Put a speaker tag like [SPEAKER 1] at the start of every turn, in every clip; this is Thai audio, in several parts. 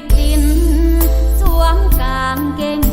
[SPEAKER 1] ติดดิน สวมกางเกง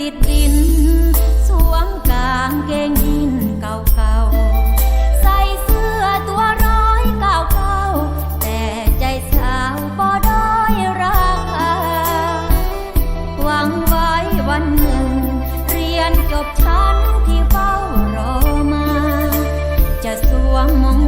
[SPEAKER 1] ติดดิน สวมกางเกงยีนเก่าๆ ใส่เสื้อตัวร้อยเก่าๆ แต่ใจสาวบ่ด้อยราคา หวังไว้วันหนึ่ง เรียนจบชั้นที่เฝ้ารอมา จะสวมมง